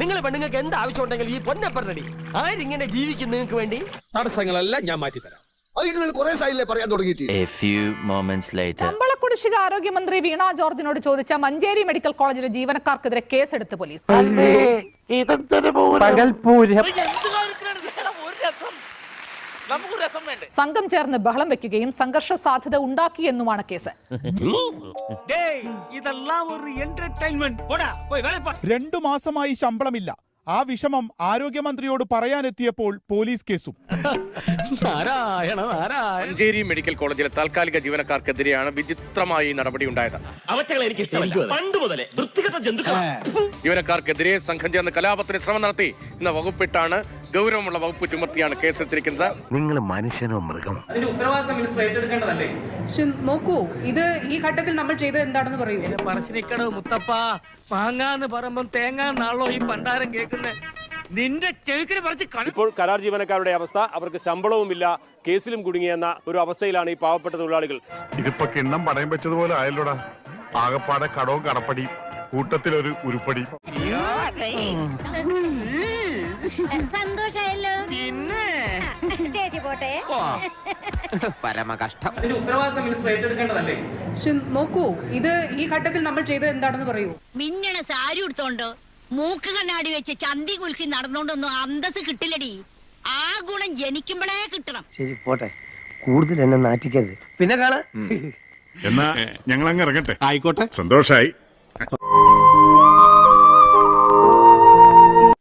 നിങ്ങൾ പെണ്ണുങ്ങൾക്ക് എന്ത് ആവശ്യം ഉണ്ടെങ്കിൽ ഈ പൊന്നപ്പറടി ആരിങ്ങനെ ജീവിക്കും നിങ്ങൾക്ക് വേണ്ടി? തടസ്സങ്ങളെല്ലാം ഞാൻ മാറ്റിത്തരാം. തരാം നിങ്ങൾ കുറെ സൈഡിലെ പറയാൻ തുടങ്ങിയിട്ട്? A few moments later. ശമ്പള കുടിശ്ശിക ആരോഗ്യമന്ത്രി വീണ ജോർജിനോട് ചോദിച്ച മഞ്ചേരി മെഡിക്കൽ കോളേജിലെ ജീവനക്കാർക്കെതിരെ കേസെടുത്ത് പോലീസ്. സംഘം ചേർന്ന് ബഹളം വെക്കുകയും സംഘർഷ സാധ്യത ഉണ്ടാക്കിയെന്നുമാണ് കേസ്. ഒരു എന്റർടൈൻമെന്റ് രണ്ടു മാസമായി ശമ്പളമില്ല. ആ വിഷമം ആരോഗ്യമന്ത്രിയോട് പറയാനെത്തിയപ്പോൾ പോലീസ് കേസും. മഞ്ചേരി മെഡിക്കൽ കോളേജിലെ താൽക്കാലിക ജീവനക്കാർക്കെതിരെയാണ് വിചിത്രമായി നടപടി ഉണ്ടായത്. പണ്ട് ജീവനക്കാർക്കെതിരെ സംഘം ചേർന്ന് കലാപത്തിന് ശ്രമം നടത്തി. എന്ന വകുപ്പിട്ടാണ് ഗൗരവമുള്ള വകുപ്പ് ചുമത്തിയാണ് കേസെടുത്തിരിക്കുന്നത്. നിങ്ങൾ മനുഷ്യനോ മൃഗം നോക്കൂ ഇത് ഈ ഘട്ടത്തിൽ നമ്മൾ ചെയ്തത് എന്താണെന്ന് പറയൂ. പറശ്ശിനിക്കടവ് മുത്തപ്പ മാങ്ങാന്ന് പറയുമ്പം തേങ്ങനാളോ ഈ പണ്ടാരം കേൾക്കുന്നേ. നിന്റെ ചെവിക്കിന് പറിച്ച് കണ ഇപ്പോൾ കരാർ ജീവനക്കാരുടെ അവസ്ഥ അവർക്ക് ശമ്പളവുമില്ല കേസിലും കുടുങ്ങിയെന്ന ഒരു അവസ്ഥയിലാണ് ഈ പാവപ്പെട്ട തൊഴിലാളികൾ. ഇതിപ്പോ കിണ്ണം പടയം വെച്ചതുപോലെ ആയല്ലോടാ. ആകപ്പാടെ കടവും കടപ്പടി കൂട്ടത്തിലൊരു ഉരുപ്പടി. സന്തോഷായല്ലോ. പിന്നെ? ചേച്ചി പോട്ടെ. നോക്കൂ ഇത് ഈ ഘട്ടത്തിൽ നമ്മൾ ചെയ്തത് എന്താണെന്ന് പറയൂ. മിന്നണ സാരി ഉടുത്തോണ്ട് മൂക്ക് കണ്ണാടി വെച്ച് ചന്തി കുൽക്കി നടന്നോണ്ടൊന്നും അന്തസ് കിട്ടില്ലടി. ആ ഗുണം ജനിക്കുമ്പോഴേ കിട്ടണം. ശരി പോട്ടെ. കൂടുതൽ എന്നെ നാറ്റിക്കരുത്. പിന്നെ കാണാ എന്നാ ഞങ്ങൾ അങ്ങ് ഇറങ്ങട്ടെ. ആയിക്കോട്ടെ. സന്തോഷായി.